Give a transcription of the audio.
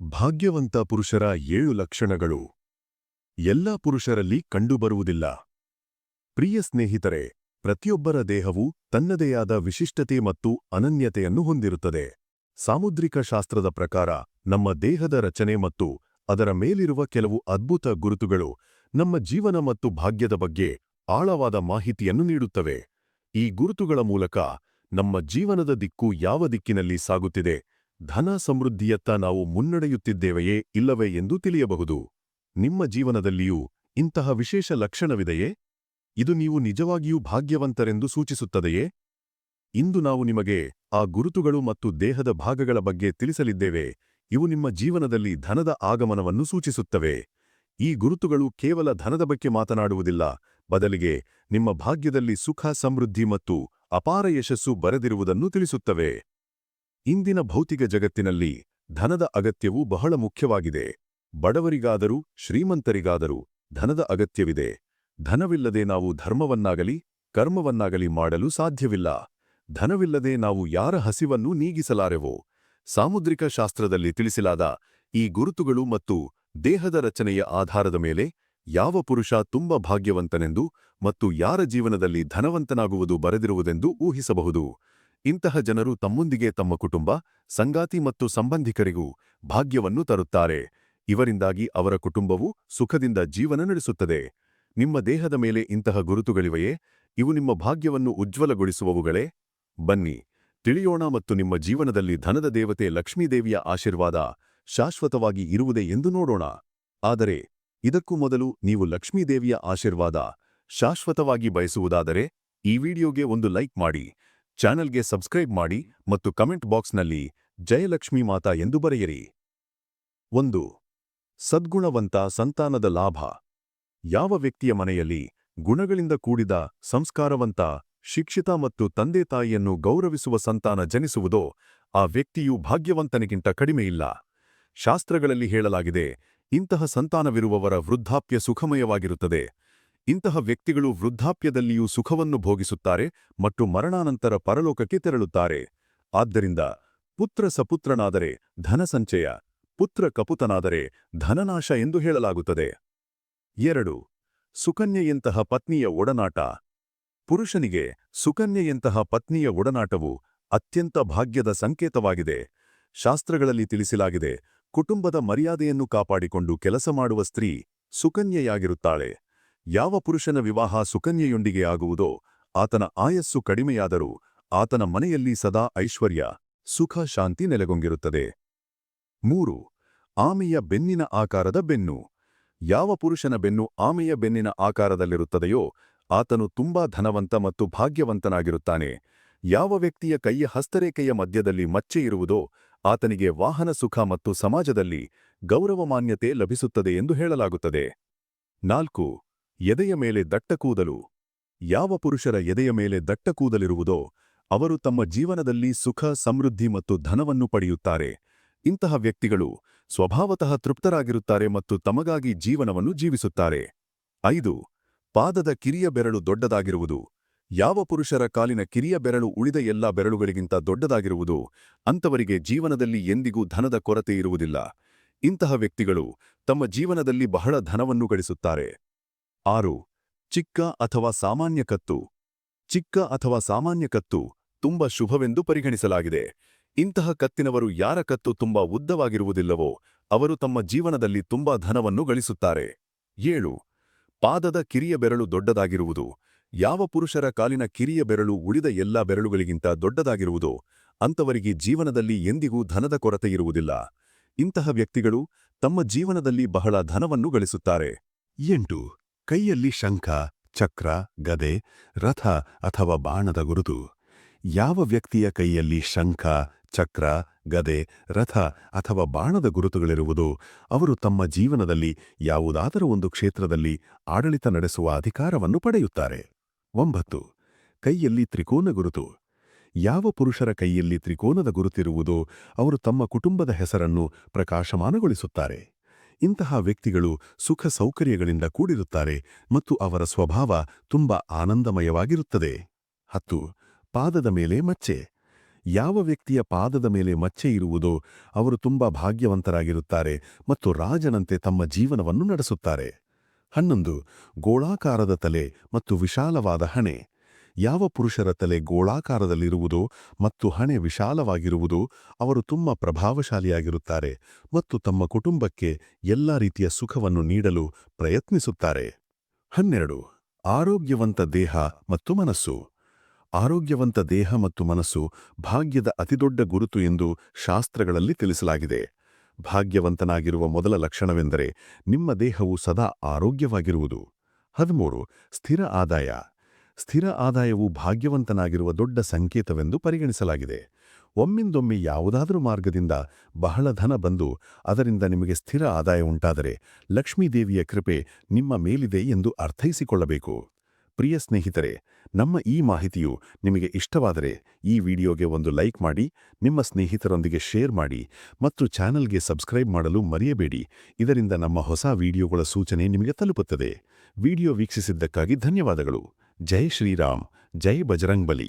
ಭಾಗ್ಯವಂತ ಪುರುಷರ ಏಳು ಲಕ್ಷಣಗಳು. ಎಲ್ಲ ಪುರುಷರಲ್ಲಿ ಕಂಡುಬರುವುದಿಲ್ಲ. ಪ್ರಿಯ ಸ್ನೇಹಿತರೆ, ಪ್ರತಿಯೊಬ್ಬರ ದೇಹವು ತನ್ನದೇ ಆದ ವಿಶಿಷ್ಟತೆ ಮತ್ತು ಅನನ್ಯತೆಯನ್ನು ಹೊಂದಿರುತ್ತದೆ. ಸಾಮುದ್ರಿಕ ಶಾಸ್ತ್ರದ ಪ್ರಕಾರ, ನಮ್ಮ ದೇಹದ ರಚನೆ ಮತ್ತು ಅದರ ಮೇಲಿರುವ ಕೆಲವು ಅದ್ಭುತ ಗುರುತುಗಳು ನಮ್ಮ ಜೀವನ ಮತ್ತು ಭಾಗ್ಯದ ಬಗ್ಗೆ ಆಳವಾದ ಮಾಹಿತಿಯನ್ನು ನೀಡುತ್ತವೆ. ಈ ಗುರುತುಗಳ ಮೂಲಕ ನಮ್ಮ ಜೀವನದ ದಿಕ್ಕು ಯಾವ ದಿಕ್ಕಿನಲ್ಲಿ ಸಾಗುತ್ತಿದೆ ಧನ ಸಮೃದ್ಧಿಯತ್ತ ನಾವು ಮುನ್ನಡೆಯುತ್ತಿದ್ದೇವೆಯೇ ಇಲ್ಲವೇ ಎಂದು ತಿಳಿಯಬಹುದು. ನಿಮ್ಮ ಜೀವನದಲ್ಲಿಯೂ ಇಂತಹ ವಿಶೇಷ ಲಕ್ಷಣವಿದೆಯೇ? ಇದು ನೀವು ನಿಜವಾಗಿಯೂ ಭಾಗ್ಯವಂತರೆಂದು ಸೂಚಿಸುತ್ತದೆಯೇ? ಇಂದು ನಾವು ನಿಮಗೆ ಆ ಗುರುತುಗಳು ಮತ್ತು ದೇಹದ ಭಾಗಗಳ ಬಗ್ಗೆ ತಿಳಿಸಲಿದ್ದೇವೆ. ಇವು ನಿಮ್ಮ ಜೀವನದಲ್ಲಿ ಧನದ ಆಗಮನವನ್ನು ಸೂಚಿಸುತ್ತವೆ. ಈ ಗುರುತುಗಳು ಕೇವಲ ಧನದ ಬಗ್ಗೆ ಮಾತನಾಡುವುದಿಲ್ಲ. ಬದಲಿಗೆ ನಿಮ್ಮ ಭಾಗ್ಯದಲ್ಲಿ ಸುಖ, ಸಮೃದ್ಧಿ ಮತ್ತು ಅಪಾರ ಯಶಸ್ಸು ಬರೆದಿರುವುದನ್ನು ತಿಳಿಸುತ್ತವೆ. ಇಂದಿನ ಭೌತಿಕ ಜಗತ್ತಿನಲ್ಲಿ ಧನದ ಅಗತ್ಯವು ಬಹಳ ಮುಖ್ಯವಾಗಿದೆ. ಬಡವರಿಗಾದರೂ, ಶ್ರೀಮಂತರಿಗಾದರೂ ಧನದ ಅಗತ್ಯವಿದೆ. ಧನವಿಲ್ಲದೆ ನಾವು ಧರ್ಮವನ್ನಾಗಲಿ, ಕರ್ಮವನ್ನಾಗಲಿ ಮಾಡಲು ಸಾಧ್ಯವಿಲ್ಲ. ಧನವಿಲ್ಲದೆ ನಾವು ಯಾರ ಹಸಿವನ್ನು ನೀಗಿಸಲಾರೆವೋ? ಸಾಮುದ್ರಿಕ ಶಾಸ್ತ್ರದಲ್ಲಿ ತಿಳಿಸಲಾದ ಈ ಗುರುತುಗಳು ಮತ್ತು ದೇಹದ ರಚನೆಯ ಆಧಾರದ ಮೇಲೆ ಯಾವ ಪುರುಷ ತುಂಬ ಭಾಗ್ಯವಂತನೆಂದು ಮತ್ತು ಯಾರ ಜೀವನದಲ್ಲಿ ಧನವಂತನಾಗುವುದು ಬರೆದಿರುವುದೆಂದು ಊಹಿಸಬಹುದು. ಇಂತಹ ಜನರು ತಮ್ಮೊಂದಿಗೆ ತಮ್ಮ ಕುಟುಂಬ, ಸಂಗಾತಿ ಮತ್ತು ಸಂಬಂಧಿಕರಿಗೂ ಭಾಗ್ಯವನ್ನು ತರುತ್ತಾರೆ. ಇವರಿಂದಾಗಿ ಅವರ ಕುಟುಂಬವು ಸುಖದಿಂದ ಜೀವನ ನಡೆಸುತ್ತದೆ. ನಿಮ್ಮ ದೇಹದ ಮೇಲೆ ಇಂತಹ ಗುರುತುಗಳಿವೆಯೇ? ಇವು ನಿಮ್ಮ ಭಾಗ್ಯವನ್ನು ಉಜ್ವಲಗೊಳಿಸುವವುಗಳೇ? ಬನ್ನಿ. ತಿಳಿಯೋಣ ಮತ್ತು ನಿಮ್ಮ ಜೀವನದಲ್ಲಿ ಧನದ ದೇವತೆ ಲಕ್ಷ್ಮೀದೇವಿಯ ಆಶೀರ್ವಾದ ಶಾಶ್ವತವಾಗಿ ಇರುವುದೇ ಎಂದು ನೋಡೋಣ. ಆದರೆ, ಇದಕ್ಕೂ ಮೊದಲು ನೀವು ಲಕ್ಷ್ಮೀದೇವಿಯ ಆಶೀರ್ವಾದ ಶಾಶ್ವತವಾಗಿ ಬಯಸುವುದಾದರೆ ಈ ವಿಡಿಯೋಗೆ ಒಂದು ಲೈಕ್ ಮಾಡಿ. ಚಾನೆಲ್ಗೆ ಸಬ್ಸ್ಕ್ರೈಬ್ ಮಾಡಿ ಮತ್ತು ಕಮೆಂಟ್ ಬಾಕ್ಸ್ನಲ್ಲಿ ಜಯಲಕ್ಷ್ಮಿ ಮಾತಾ ಎಂದು ಬರೆಯಿರಿ. ಒಂದು, ಸದ್ಗುಣವಂತ ಸಂತಾನದ ಲಾಭ. ಯಾವ ವ್ಯಕ್ತಿಯ ಮನೆಯಲ್ಲಿ ಗುಣಗಳಿಂದ ಕೂಡಿದ ಸಂಸ್ಕಾರವಂತ, ಶಿಕ್ಷಿತ ಮತ್ತು ತಂದೆ ತಾಯಿಯನ್ನು ಗೌರವಿಸುವ ಸಂತಾನ ಜನಿಸುವುದೋ, ಆ ವ್ಯಕ್ತಿಯು ಭಾಗ್ಯವಂತನಿಗಿಂತ ಕಡಿಮೆಯಿಲ್ಲ ಶಾಸ್ತ್ರಗಳಲ್ಲಿ ಹೇಳಲಾಗಿದೆ, ಇಂತಹ ಸಂತಾನವಿರುವವರ ವೃದ್ಧಾಪ್ಯ ಸುಖಮಯವಾಗಿರುತ್ತದೆ. ಇಂತಹ ವ್ಯಕ್ತಿಗಳು ವೃದ್ಧಾಪ್ಯದಲ್ಲಿಯೂ ಸುಖವನ್ನು ಭೋಗಿಸುತ್ತಾರೆ ಮತ್ತು ಮರಣಾನಂತರ ಪರಲೋಕಕ್ಕೆ ತೆರಳುತ್ತಾರೆ. ಆದ್ದರಿಂದ ಪುತ್ರ ಸಪುತ್ರನಾದರೆ ಧನಸಂಚಯ ಪುತ್ರ ಕಪುತನಾದರೆ ಧನನಾಶ ಎಂದು ಹೇಳಲಾಗುತ್ತದೆ. ಎರಡು, ಸುಕನ್ಯೆಯಂತಹ ಪತ್ನಿಯ ಒಡನಾಟ. ಪುರುಷನಿಗೆ ಸುಕನ್ಯೆಯಂತಹ ಪತ್ನಿಯ ಒಡನಾಟವು ಅತ್ಯಂತ ಭಾಗ್ಯದ ಸಂಕೇತವಾಗಿದೆ. ಶಾಸ್ತ್ರಗಳಲ್ಲಿ ತಿಳಿಸಲಾಗಿದೆ, ಕುಟುಂಬದ ಮರ್ಯಾದೆಯನ್ನು ಕಾಪಾಡಿಕೊಂಡು ಕೆಲಸ ಮಾಡುವ ಸ್ತ್ರೀ ಸುಕನ್ಯೆಯಾಗಿರುತ್ತಾಳೆ. ಯಾವ ಪುರುಷನ ವಿವಾಹ ಸುಕನ್ಯೆಯೊಂದಿಗೆ ಆಗುವುದೋ, ಆತನ ಆಯಸ್ಸು ಕಡಿಮೆಯಾದರೂ ಆತನ ಮನೆಯಲ್ಲಿ ಸದಾ ಐಶ್ವರ್ಯ, ಸುಖ, ಶಾಂತಿ ನೆಲೆಗೊಂಗಿರುತ್ತದೆ ಮೂರು, ಆಮೆಯ ಬೆನ್ನಿನ ಆಕಾರದ ಬೆನ್ನು. ಯಾವ ಪುರುಷನ ಬೆನ್ನು ಆಮೆಯ ಬೆನ್ನಿನ ಆಕಾರದಲ್ಲಿರುತ್ತದೆಯೋ, ಆತನು ತುಂಬಾ ಧನವಂತ ಮತ್ತು ಭಾಗ್ಯವಂತನಾಗಿರುತ್ತಾನೆ. ಯಾವ ವ್ಯಕ್ತಿಯ ಕೈಯ ಹಸ್ತರೇಖೆಯ ಮಧ್ಯದಲ್ಲಿ ಮಚ್ಚೆ ಇರುವುದೋ, ಆತನಿಗೆ ವಾಹನ ಸುಖ ಮತ್ತು ಸಮಾಜದಲ್ಲಿ ಗೌರವಮಾನ್ಯತೆ ಲಭಿಸುತ್ತದೆ ಎಂದು ಹೇಳಲಾಗುತ್ತದೆ. ನಾಲ್ಕು ಎದೆಯ ಮೇಲೆ ದಟ್ಟ ಕೂದಲು. ಯಾವ ಪುರುಷರ ಎದೆಯ ಮೇಲೆ ದಟ್ಟ ಕೂದಲಿರುವುದೋ, ಅವರು ತಮ್ಮ ಜೀವನದಲ್ಲಿ ಸುಖ, ಸಮೃದ್ಧಿ ಮತ್ತು ಧನವನ್ನು ಪಡೆಯುತ್ತಾರೆ. ಇಂತಹ ವ್ಯಕ್ತಿಗಳು ಸ್ವಭಾವತಃ ತೃಪ್ತರಾಗಿರುತ್ತಾರೆ ಮತ್ತು ತಮಗಾಗಿ ಜೀವನವನ್ನು ಜೀವಿಸುತ್ತಾರೆ. ಐದು, ಪಾದದ ಕಿರಿಯ ಬೆರಳು ದೊಡ್ಡದಾಗಿರುವುದು. ಯಾವ ಪುರುಷರ ಕಾಲಿನ ಕಿರಿಯ ಬೆರಳು ಉಳಿದ ಎಲ್ಲ ಬೆರಳುಗಳಿಗಿಂತ ದೊಡ್ಡದಾಗಿರುವುದು, ಅಂಥವರಿಗೆ ಜೀವನದಲ್ಲಿ ಎಂದಿಗೂ ಧನದ ಕೊರತೆ ಇರುವುದಿಲ್ಲ. ಇಂತಹ ವ್ಯಕ್ತಿಗಳು ತಮ್ಮ ಜೀವನದಲ್ಲಿ ಬಹಳ ಧನವನ್ನು ಗಳಿಸುತ್ತಾರೆ. ಆರು, ಚಿಕ್ಕ ಅಥವಾ ಸಾಮಾನ್ಯ ಕತ್ತು. ಚಿಕ್ಕ ಅಥವಾ ಸಾಮಾನ್ಯ ಕತ್ತು ತುಂಬ ಶುಭವೆಂದು ಪರಿಗಣಿಸಲಾಗಿದೆ. ಇಂತಹ ಕತ್ತಿನವರು ಯಾರ ಕತ್ತು ತುಂಬಾ ಉದ್ದವಾಗಿರುವುದಿಲ್ಲವೋ, ಅವರು ತಮ್ಮ ಜೀವನದಲ್ಲಿ ತುಂಬಾ ಧನವನ್ನು ಗಳಿಸುತ್ತಾರೆ. ಏಳು, ಪಾದದ ಕಿರಿಯ ಬೆರಳು ದೊಡ್ಡದಾಗಿರುವುದು. ಯಾವ ಪುರುಷರ ಕಾಲಿನ ಕಿರಿಯ ಬೆರಳು ಉಳಿದ ಎಲ್ಲಾ ಬೆರಳುಗಳಿಗಿಂತ ದೊಡ್ಡದಾಗಿರುವುದೋ ಅಂತವರಿಗೆ ಜೀವನದಲ್ಲಿ ಎಂದಿಗೂ ಧನದ ಕೊರತೆ ಇರುವುದಿಲ್ಲ. ಇಂತಹ ವ್ಯಕ್ತಿಗಳು ತಮ್ಮ ಜೀವನದಲ್ಲಿ ಬಹಳ ಧನವನ್ನು ಗಳಿಸುತ್ತಾರೆ. ಎಂಟು ಕೈಯಲ್ಲಿ ಶಂಖ, ಚಕ್ರ, ಗದೆ, ರಥ ಅಥವಾ ಬಾಣದ ಗುರುತು. ಯಾವ ವ್ಯಕ್ತಿಯ ಕೈಯಲ್ಲಿ ಶಂಖ, ಚಕ್ರ, ಗದೆ, ರಥ ಅಥವಾ ಬಾಣದ ಗುರುತುಗಳಿರುವುದು, ಅವರು ತಮ್ಮ ಜೀವನದಲ್ಲಿ ಯಾವುದಾದರೂ ಒಂದು ಕ್ಷೇತ್ರದಲ್ಲಿ ಆಡಳಿತ ನಡೆಸುವ ಅಧಿಕಾರವನ್ನು ಪಡೆಯುತ್ತಾರೆ. ಒಂಬತ್ತು. ಕೈಯಲ್ಲಿ ತ್ರಿಕೋನ ಗುರುತು. ಯಾವ ಪುರುಷರ ಕೈಯಲ್ಲಿ ತ್ರಿಕೋನದ ಗುರುತಿರುವುದೋ, ಅವರು ತಮ್ಮ ಕುಟುಂಬದ ಹೆಸರನ್ನು ಪ್ರಕಾಶಮಾನಗೊಳಿಸುತ್ತಾರೆ. ಇಂತಹ ವ್ಯಕ್ತಿಗಳು ಸುಖ ಸೌಕರ್ಯಗಳಿಂದ ಕೂಡಿರುತ್ತಾರೆ ಮತ್ತು ಅವರ ಸ್ವಭಾವ ತುಂಬ ಆನಂದಮಯವಾಗಿರುತ್ತದೆ. ಹತ್ತು, ಪಾದದ ಮೇಲೆ ಮಚ್ಚೆ. ಯಾವ ವ್ಯಕ್ತಿಯ ಪಾದದ ಮೇಲೆ ಮಚ್ಚೆ ಇರುವುದೋ ಅವರು ತುಂಬಾ ಭಾಗ್ಯವಂತರಾಗಿರುತ್ತಾರೆ ಮತ್ತು ರಾಜನಂತೆ ತಮ್ಮ ಜೀವನವನ್ನು ನಡೆಸುತ್ತಾರೆ. ಹನ್ನೊಂದು, ಗೋಳಾಕಾರದ ತಲೆ ಮತ್ತು ವಿಶಾಲವಾದ ಹಣೆ. ಯಾವ ಪುರುಷರ ತಲೆ ಗೋಳಾಕಾರದಲ್ಲಿರುವುದೋ ಮತ್ತು ಹಣೆ ವಿಶಾಲವಾಗಿರುವುದೋ ಅವರು ತುಂಬ ಪ್ರಭಾವಶಾಲಿಯಾಗಿರುತ್ತಾರೆ ಮತ್ತು ತಮ್ಮ ಕುಟುಂಬಕ್ಕೆ ಎಲ್ಲ ರೀತಿಯ ಸುಖವನ್ನು ನೀಡಲು ಪ್ರಯತ್ನಿಸುತ್ತಾರೆ. ಹನ್ನೆರಡು. ಆರೋಗ್ಯವಂತ ದೇಹ ಮತ್ತು ಮನಸ್ಸು. ಆರೋಗ್ಯವಂತ ದೇಹ ಮತ್ತು ಮನಸ್ಸು ಭಾಗ್ಯದ ಅತಿದೊಡ್ಡ ಗುರುತು ಎಂದು ಶಾಸ್ತ್ರಗಳಲ್ಲಿ ತಿಳಿಸಲಾಗಿದೆ. ಭಾಗ್ಯವಂತನಾಗಿರುವ ಮೊದಲ ಲಕ್ಷಣವೆಂದರೆ ನಿಮ್ಮ ದೇಹವು ಸದಾ ಆರೋಗ್ಯವಾಗಿರುವುದು. ಹದಿಮೂರು. ಸ್ಥಿರ ಆದಾಯ. ಸ್ಥಿರ ಆದಾಯವು ಭಾಗ್ಯವಂತನಾಗಿರುವ ದೊಡ್ಡ ಸಂಕೇತವೆಂದು ಪರಿಗಣಿಸಲಾಗಿದೆ. ಒಮ್ಮಿಂದೊಮ್ಮೆ ಯಾವುದಾದರೂ ಮಾರ್ಗದಿಂದ ಬಹಳ ಧನ ಬಂದು ಅದರಿಂದ ನಿಮಗೆ ಸ್ಥಿರ ಆದಾಯ ಉಂಟಾದರೆ ಲಕ್ಷ್ಮೀದೇವಿಯ ಕೃಪೆ ನಿಮ್ಮ ಮೇಲಿದೆ ಎಂದು ಅರ್ಥೈಸಿಕೊಳ್ಳಬೇಕು. ಪ್ರಿಯ ಸ್ನೇಹಿತರೆ, ನಮ್ಮ ಈ ಮಾಹಿತಿಯು ನಿಮಗೆ ಇಷ್ಟವಾದರೆ ಈ ವಿಡಿಯೋಗೆ ಒಂದು ಲೈಕ್ ಮಾಡಿ, ನಿಮ್ಮ ಸ್ನೇಹಿತರೊಂದಿಗೆ ಶೇರ್ ಮಾಡಿ ಮತ್ತು ಚಾನಲ್ಗೆ ಸಬ್ಸ್ಕ್ರೈಬ್ ಮಾಡಲು ಮರೆಯಬೇಡಿ. ಇದರಿಂದ ನಮ್ಮ ಹೊಸ ವಿಡಿಯೋಗಳ ಸೂಚನೆ ನಿಮಗೆ ತಲುಪುತ್ತದೆ. ವಿಡಿಯೋ ವೀಕ್ಷಿಸಿದ್ದಕ್ಕಾಗಿ ಧನ್ಯವಾದಗಳು. जय श्री राम जय बजरंगबली।